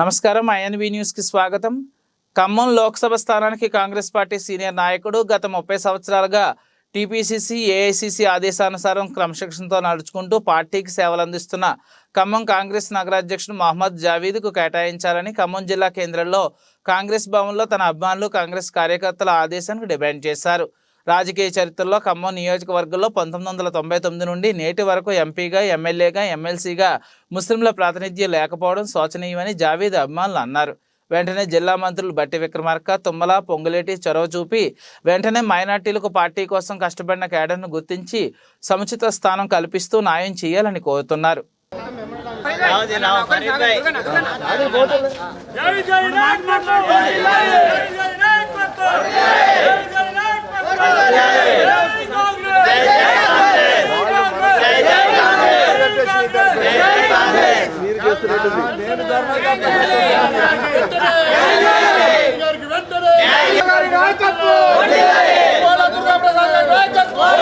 నమస్కారం ఐఎన్బి న్యూస్కి స్వాగతం. ఖమ్మం లోక్సభ స్థానానికి కాంగ్రెస్ పార్టీ సీనియర్ నాయకుడు గత ముప్పై సంవత్సరాలుగా టీపీసీసీ ఏఐసీసీ ఆదేశానుసారం క్రమశిక్షణతో నడుచుకుంటూ పార్టీకి సేవలు అందిస్తున్న ఖమ్మం కాంగ్రెస్ నగరాధ్యక్షుడు మహమ్మద్ జావీద్కు కేటాయించాలని ఖమ్మం జిల్లా కేంద్రంలో కాంగ్రెస్ భవన్లో తన అభిమానులు కాంగ్రెస్ కార్యకర్తల ఆదేశానికి డిమాండ్ చేశారు. రాజకీయ చరిత్రలో ఖమ్మం నియోజకవర్గంలో పంతొమ్మిది వందల తొంభై తొమ్మిది నుండి నేటి వరకు ఎంపీగా ఎమ్మెల్యేగా ఎమ్మెల్సీగా ముస్లింల ప్రాతినిధ్యం లేకపోవడం శోచనీయమని జావీద్ అభిమానులు అన్నారు వెంటనే జిల్లా మంత్రులు బట్టి విక్రమార్క తుమ్మల పొంగులేటి చొరవ చూపి వెంటనే మైనార్టీలకు పార్టీ కోసం కష్టపడిన కేడర్ను గుర్తించి సముచిత స్థానం కల్పిస్తూ న్యాయం చేయాలని కోరుతున్నారు జై జై నాయకత్వం జై జై నాయకత్వం జై జై నాయకత్వం జై కాంగ్రెస్ జై కాంగ్రెస్ జై కాంగ్రెస్ జై కాంగ్రెస్ గారి నాయకత్వం కోల దుర్గాప్రసాద్ గారి నాయకత్వం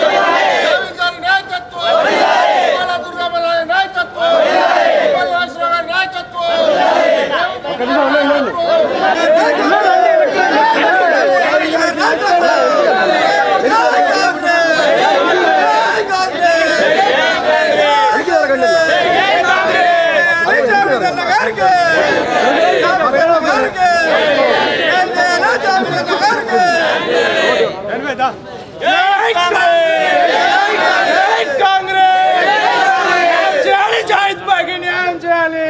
గారి నాయకత్వం కోల దుర్గాప్రసాద్ గారి నాయకత్వం నాగేశ్వరరావు గారి నాయకత్వం చేయాలి జాహిద్ బాగి న్యాయం చేయాలి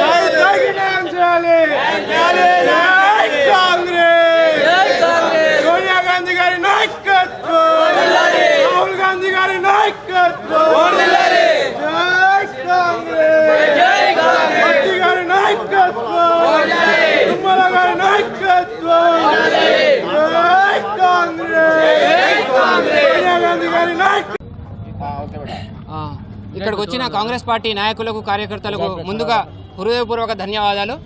జాహిద్ బాగి న్యాయం చేయాలి జై కాంగ్రెస్ సోనియా గాంధీ గారి నాయకత్వం రాహుల్ గాంధీ గారి నాయకత్వం జై కాంగ్రెస్ మోదీ గారి నాయకత్వం తుమ్మల గారి నాయకత్వం జై కాంగ్రెస్ సోనియా గాంధీ గారి నాయకత్వం ఆ, ఇక్కడికి వచ్చిన కాంగ్రెస్ పార్టీ నాయకులకు కార్యకర్తలకు ముందుగా హృదయపూర్వక ధన్యవాదాలు.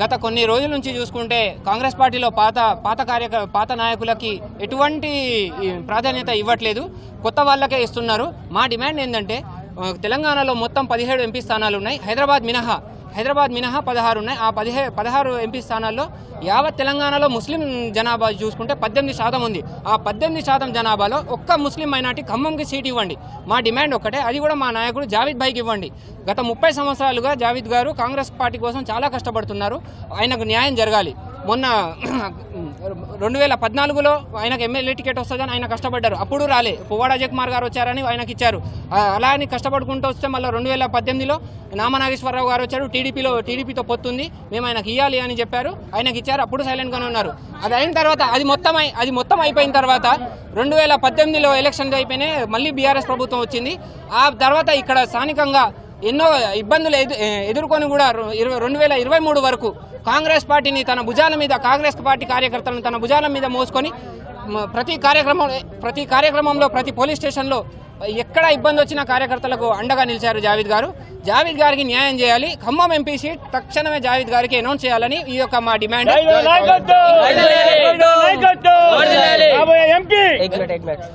గత కొన్ని రోజుల నుంచి చూసుకుంటే కాంగ్రెస్ పార్టీలో పాత పాత కార్యక పాత నాయకులకి ఎటువంటి ప్రాధాన్యత ఇవ్వట్లేదు. కొత్త వాళ్ళకే ఇస్తున్నారు. మా డిమాండ్ ఏంటంటే తెలంగాణలో మొత్తం పదిహేడు ఎంపీ స్థానాలు ఉన్నాయి. హైదరాబాద్ మినహా హైదరాబాద్ మినహా పదహారు ఉన్నాయి. ఆ పదిహే పదహారు ఎంపీ స్థానాల్లో యావత్ తెలంగాణలో ముస్లిం జనాభా చూసుకుంటే పద్దెనిమిది శాతం ఉంది. ఆ పద్దెనిమిది శాతం జనాభాలో ఒక్క ముస్లిం మైనార్టీ ఖమ్మంకి సీట్ ఇవ్వండి. మా డిమాండ్ ఒక్కటే. అది కూడా మా నాయకుడు జావిద్ భాయ్కి ఇవ్వండి. గత ముప్పై సంవత్సరాలుగా జావిద్ గారు కాంగ్రెస్ పార్టీ కోసం చాలా కష్టపడుతున్నారు. ఆయనకు న్యాయం జరగాలి. మొన్న రెండు వేల పద్నాలుగులో ఆయనకు ఎమ్మెల్యే టికెట్ వస్తుందని ఆయన కష్టపడ్డారు. అప్పుడు రాలే. పువ్వాడ అజయ్ కుమార్ గారు వచ్చారని ఆయనకి ఇచ్చారు. అలా అని కష్టపడుకుంటూ వస్తే మళ్ళీ రెండు వేల పద్దెనిమిదిలో నామనాగేశ్వరరావు గారు వచ్చారు. టీడీపీలో టీడీపీతో పొత్తుంది. మేము ఆయనకి ఇవ్వాలి అని చెప్పారు. ఆయనకి ఇచ్చారు. అప్పుడు సైలెంట్గానే ఉన్నారు. అది అయిన తర్వాత అది మొత్తం అయి- అది మొత్తం అయిపోయిన తర్వాత రెండు వేల పద్దెనిమిదిలో ఎలక్షన్స్ అయిపోయినాయి మళ్ళీ బీఆర్ఎస్ ప్రభుత్వం వచ్చింది. ఆ తర్వాత ఇక్కడ స్థానికంగా ఎన్నో ఇబ్బందులు ఎదు ఎదుర్కొని కూడా ఇరవై రెండు వేల ఇరవై మూడు వరకు కాంగ్రెస్ పార్టీని తన భుజాల మీద కాంగ్రెస్ పార్టీ కార్యకర్తలను తన భుజాల మీద మోసుకొని ప్రతి కార్యక్రమం ప్రతి కార్యక్రమంలో ప్రతి పోలీస్ స్టేషన్లో ఎక్కడ ఇబ్బంది వచ్చినా కార్యకర్తలకు అండగా నిలిచారు జావీద్ గారు జావీద్ గారికి న్యాయం చేయాలి ఖమ్మం ఎంపీ సీట్ తక్షణమే జావీద్ గారికి అనౌన్స్ చేయాలని ఈ యొక్క మా డిమాండ్